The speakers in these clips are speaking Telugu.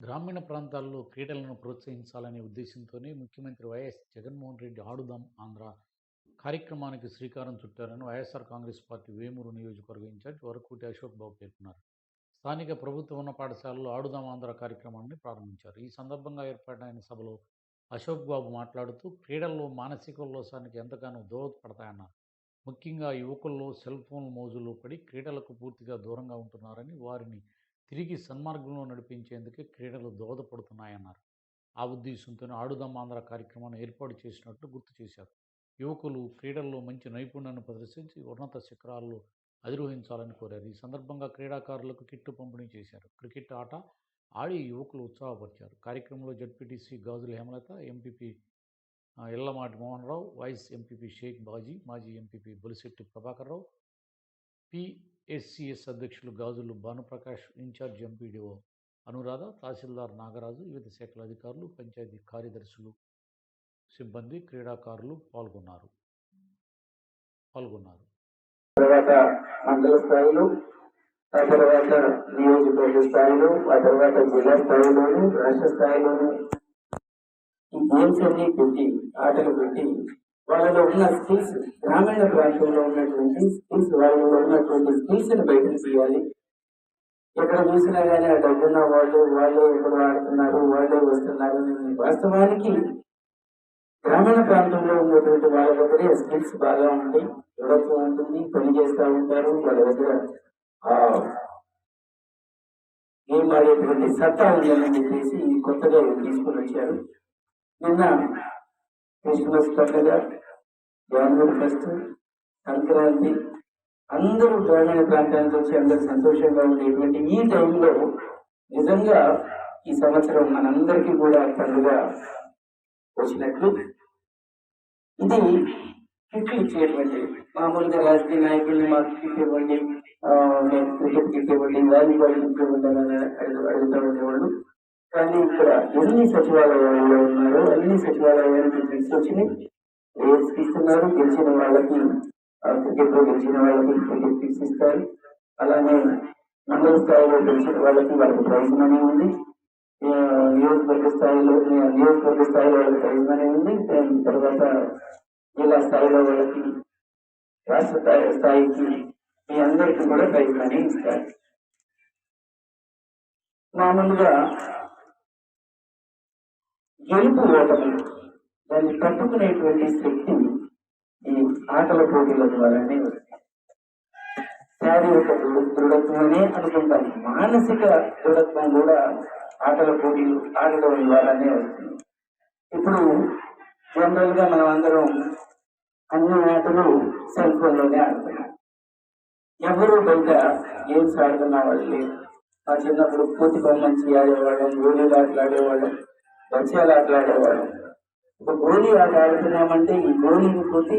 గ్రామీణ ప్రాంతాల్లో క్రీడలను ప్రోత్సహించాలనే ఉద్దేశంతోనే ముఖ్యమంత్రి వైఎస్ జగన్మోహన్ రెడ్డి ఆడుదాం ఆంధ్ర కార్యక్రమానికి శ్రీకారం చుట్టారని Y S R Congress party Vemuru నియోజకవర్గ ఇన్ఛార్జ్ వరకూటి అశోక్ బాబు పేర్కొన్నారు. స్థానిక ప్రభుత్వ ఉన్న పాఠశాలలో ఆడుదాం ఆంధ్ర కార్యక్రమాన్ని ప్రారంభించారు. ఈ సందర్భంగా ఏర్పడిన సభలో అశోక్ బాబు మాట్లాడుతూ క్రీడల్లో మానసిక ఉల్లాసానికి ఎంతగానో దోహదపడతాయన్నారు. ముఖ్యంగా యువకుల్లో సెల్ ఫోన్ మోజులో పడి క్రీడలకు పూర్తిగా దూరంగా ఉంటున్నారని వారిని తిరిగి సన్మార్గంలో నడిపించేందుకే క్రీడలు దోహదపడుతున్నాయన్నారు. ఆ ఉద్దేశంతోనే ఆడుదాం ఆంధ్ర కార్యక్రమాన్ని ఏర్పాటు చేసినట్లు గుర్తు చేశారు. యువకులు క్రీడల్లో మంచి నైపుణ్యాన్ని ప్రదర్శించి ఉన్నత శిఖరాల్లో అధిరోహించాలని కోరారు. ఈ సందర్భంగా క్రీడాకారులకు కిట్టు పంపిణీ చేశారు. క్రికెట్ ఆట ఆడి యువకులు ఉత్సాహపరిచారు. కార్యక్రమంలో ZPTC Gajula Hemalatha MPP Yellamati Mohan Rao vice MPP Sheikh Baji మాజీ MPP Bolisetti Prabhakar Rao P S C S అధ్యక్షులు గాజులు భానుప్రకాష్ ఇన్ఛార్జ్ ఎంపీడీఓ అనురాధ తహసీల్దార్ నాగరాజు వివిధ శాఖల అధికారులు పంచాయతీ కార్యదర్శులు సిబ్బంది క్రీడాకారులు పాల్గొన్నారు. పాల్గొన్నారు. తర్వాత మండల స్థాయిలో ఆ తర్వాత నియోజకవర్గ స్థాయిలో ఆ తర్వాత జిల్లా స్థాయిలోను రాష్ట్ర స్థాయిలోను ఈ గేమ్స్ అన్ని పెట్టి ఆటలు పెట్టి వాళ్ళలో ఉన్న స్కిల్స్ గ్రామీణ ప్రాంతంలో ఉన్నటువంటి స్కిల్స్ వాళ్ళలో ఉన్నటువంటి స్కిల్స్ని బయటకు తీయాలి. ఎక్కడ చూసినా కానీ ఆ డబ్బున్న వాళ్ళు వాళ్ళే ఎక్కడ ఆడుతున్నారు వాళ్ళే వస్తున్నారు అని వాస్తవానికి గ్రామీణ ప్రాంతంలో ఉన్నటువంటి వాళ్ళ దగ్గరే స్కిల్స్ బాగా ఉంటాయి. దృఢత్వం ఉంటుంది పని చేస్తూ ఉంటారు వాళ్ళ దగ్గర ఆ గేమ్ ఆడేటువంటి సత్తా ఉందని అని చెప్పేసి కొత్తగా తీసుకుని వచ్చారు. నిన్న క్రిస్మస్ పండుగ జనవరి ఫస్ట్ సంక్రాంతి. అందరూ గ్రామీణ ప్రాంతానికి వచ్చి అందరూ సంతోషంగా ఉండేటువంటి ఈ టైంలో నిజంగా ఈ సంవత్సరం మనందరికీ కూడా పండుగ వచ్చినట్లు. ఇది కిట్లు ఇచ్చేటువంటి మామూలుగా రాజకీయ నాయకుల్ని మాకు కిట్ ఇవ్వండి క్రికెట్ కిట్ ఇవ్వండి వాలీబాల్ కిట్ ఇవ్వండి అని అడుగుతూ ఉండేవాళ్ళు. కానీ ఇక్కడ ఎన్ని సచివాలయాల్లో ఉన్నారో అన్ని సచివాలయానికి తీసుకొచ్చి వచ్చినాయి ఇస్తున్నారు గెలిచిన వాళ్ళకి క్రికెట్లో గెలిచిన వాళ్ళకి క్రికెట్ కిట్స్ ఇస్తారు. అలానే మండల స్థాయిలో గెలిచిన వాళ్ళకి వాళ్ళకి ప్రైజ్ మనీ ఉంది. నియోజకవర్గ స్థాయిలో నియోజకవర్గ స్థాయిలో వాళ్ళకి ప్రైజ్ మనీ ఉంది. తర్వాత జిల్లా స్థాయిలో వాళ్ళకి రాష్ట్ర స్థాయికి మీ అందరికీ కూడా ప్రైజ్ మనీ ఇస్తారు. మామూలుగా గెలుపు ఓటమి దాన్ని తట్టుకునేటువంటి శక్తి ఈ ఆటల పోటీల ద్వారానే వస్తుంది. శారీరక దృఢత్వమే అనుకుంటాం. మానసిక దృఢత్వం కూడా ఆటల పోటీలు ఆడటం ద్వారానే వస్తుంది. ఇప్పుడు జనరల్గా మనం అందరం అన్ని ఆటలు సెల్ ఫోన్లోనే ఆడుతున్నాం. ఎవరు బయట గేమ్స్ ఆడుతున్న వాళ్ళు మా చిన్నప్పుడు పూతి బొమ్మని ఆడేవాళ్ళం గోళీలు ఆటలు ఆడేవాళ్ళం. బచ్చాలు ఆటలు ఆడేవాళ్ళం ఒక గోళీ ఆట ఆడుతున్నామంటే ఈ గోళీని పోతే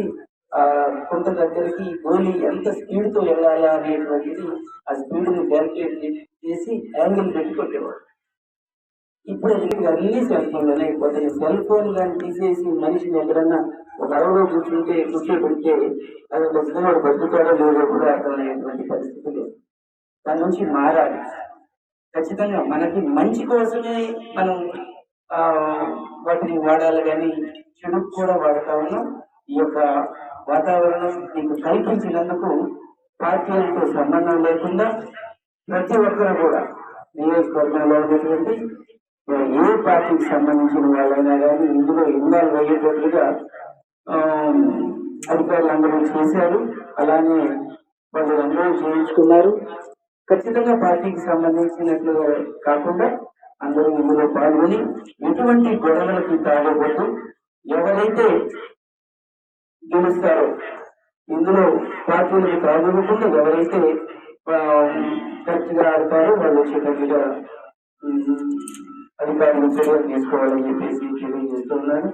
ఆ కొంత దగ్గరికి ఈ గోళీ ఎంత స్పీడ్తో వెళ్ళాలా అనేటువంటిది ఆ స్పీడ్ని క్యాల్కులేట్ చేసి యాంగిల్ పెట్టి కొట్టేవాడు ఇప్పుడు అన్ని సెల్ ఫోన్లోనే అయిపోతాయి సెల్ ఫోన్ కానీ తీసేసి మనిషిని ఎక్కడన్నా ఒక అడవిలో కూర్చుంటే కూర్చోబెడితే అది నిజంగా బతుకుతాడో లేదో కూడా అర్థమయ్యేటువంటి పరిస్థితి లేదు. దాని నుంచి మారాలి. ఖచ్చితంగా మనకి మంచి కోసమే మనం వాటిని వాడాలి కానీ చెడుకు కూడా వాడుతా ఉన్నాం. ఈ యొక్క వాతావరణం నీకు కల్పించినందుకు పార్టీలతో సంబంధం లేకుండా ప్రతి ఒక్కరు కూడా నియోజకవర్గంలో ఉన్నటువంటి ఏ పార్టీకి సంబంధించిన వాళ్ళైనా కానీ ఇందులో ఇన్వాల్వ్ అయ్యేటట్లుగా ఆ, అధికారులు అందరూ చేశారు. అలానే వాళ్ళు అందరూ చేయించుకున్నారు. ఖచ్చితంగా పార్టీకి సంబంధించినట్లుగా కాకుండా అందరూ ఇందులో పాల్గొని ఎటువంటి గొడవలకి తాగబోతూ ఎవరైతే గెలుస్తారో ఇందులో పార్టీలకు తాగకుండా ఎవరైతే కరెక్ట్గా ఆడతారో వాళ్ళు వచ్చేటట్టుగా అధికారులు చర్యలు తీసుకోవాలని చెప్పేసి తెలియజేస్తున్నాను.